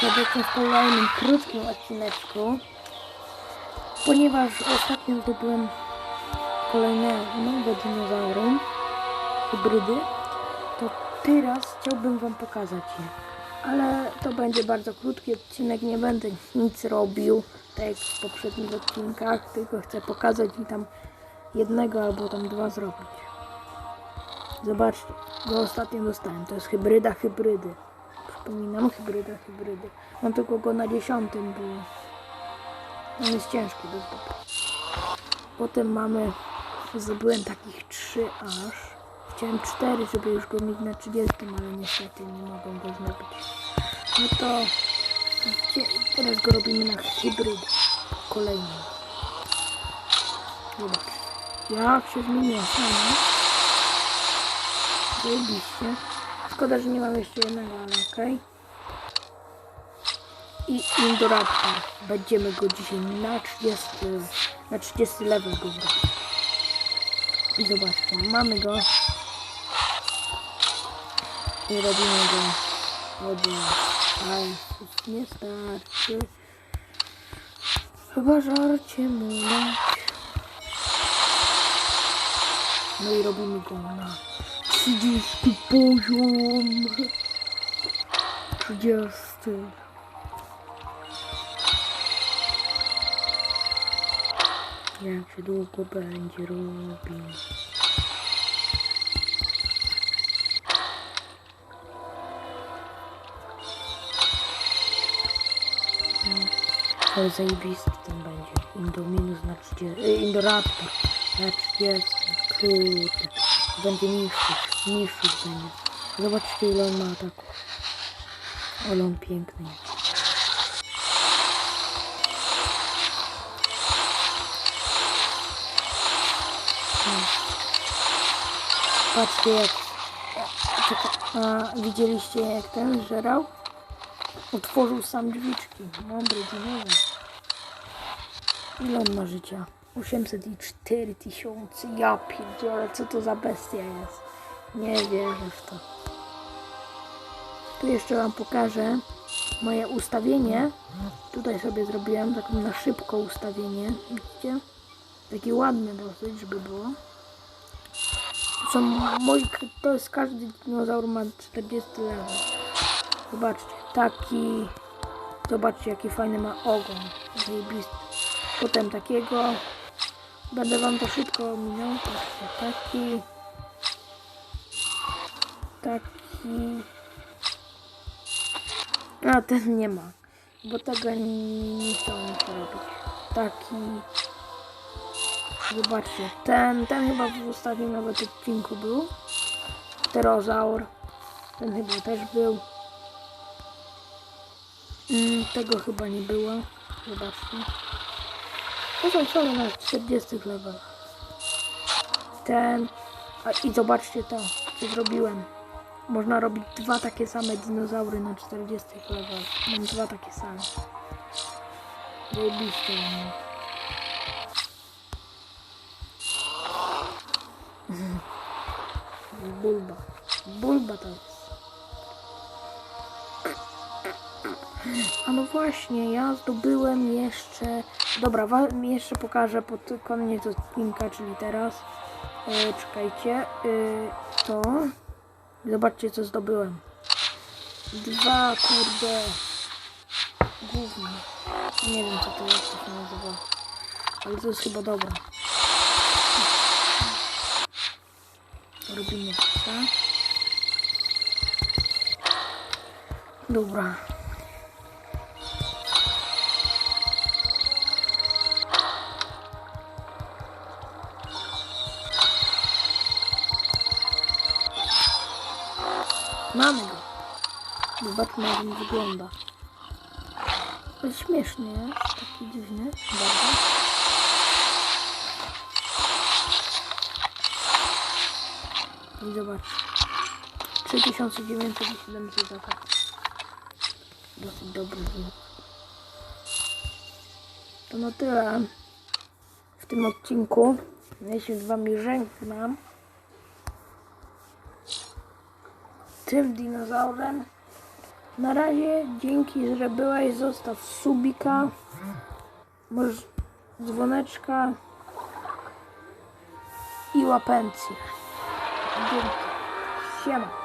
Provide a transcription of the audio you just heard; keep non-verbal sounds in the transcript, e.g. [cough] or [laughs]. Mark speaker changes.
Speaker 1: serdecznie w kolejnym krótkim odcineczku. Ponieważ ostatnio zdobyłem kolejne nowe dinozaury, hybrydy, to teraz chciałbym Wam pokazać je. Ale to będzie bardzo krótki odcinek, nie będę nic robił, tak jak w poprzednich odcinkach, tylko chcę pokazać i tam jednego albo tam dwa zrobić. Zobaczcie, go ostatnio dostałem. To jest hybryda hybrydy. Przypominam, hybryda hybrydy. Mam tylko go na dziesiątym, bo on jest ciężki do zdobycia. Potem mamy, zdobyłem takich trzy aż. Chciałem cztery, żeby już go mieć na 30, ale niestety nie mogę go zdobyć. No to teraz go robimy na hybrydę. Kolejny. Zobacz. Jak się zmieniła sama. Zajebiście. Szkoda, że nie mam jeszcze jednego, ale okej. I Indoraptor. Będziemy go dzisiaj na 30, na 30 level go zrobić. I zobaczcie, mamy go. I robimy go. Oby. Aj, nie starczy. Chyba żarcie mu dać. No i robimy go na 30 poziom. 30. Jak się długo będzie robił. Ale zajebisty ten będzie. Indominus na 30. Y, Indoraptor na 30. Kurde. Będzie niższy. Niższy będzie. Zobaczcie ile on ma ataku. Ale on piękny jest. Patrzcie jak... A, widzieliście jak ten żerał? Otworzył sam drzwiczki. Mądry dinozaur. Ile on ma życia? 804 tysiące. Ja pierdzielę, co to za bestia jest. Nie wierzę w to. Tu jeszcze Wam pokażę moje ustawienie. Tutaj sobie zrobiłem taką na szybko ustawienie. Widzicie? Takie ładne dosyć, żeby było. To są moi, to jest każdy dinozaur ma 40 level. Zobaczcie, taki. Zobaczcie, jaki fajny ma ogon. Zajebisty. Potem takiego. Będę wam to szybko ominął. Taki. Taki. A ten nie ma. Bo tego nie chciałem robić. Taki. Zobaczcie, ten, ten chyba w ostatnim nawet odcinku był. Pterozaur. Ten chyba też był. Mm, tego chyba nie było. Zobaczcie. Sole na 40 levelach. Ten. A, I zobaczcie to, co zrobiłem. Można robić dwa takie same dinozaury na 40 levelach. Mam dwa takie same. Zajebiście. no. [laughs] Bulba. Bulba to jest. A no właśnie, ja zdobyłem jeszcze... Dobra, wa- jeszcze pokażę pod koniec odcinka, czyli teraz. E, czekajcie. E, to... Zobaczcie, co zdobyłem. Dwa, kurde... Gówno. Nie wiem, co to jest, co się nazywa. Ale to jest chyba dobre. Robimy tak. Dobra. Mamy go. Zobaczmy jak on wygląda. To jest śmieszny jest, taki dziwny. Bardzo. I zobacz. 3970 atak. Dosyć dobry wynik. To na tyle w tym odcinku. Ja się z wami żegnam. Tym dinozaurem. Na razie dzięki, że byłeś. Zostaw subika. Może dzwoneczka i łapencję. Dzięki. Siema.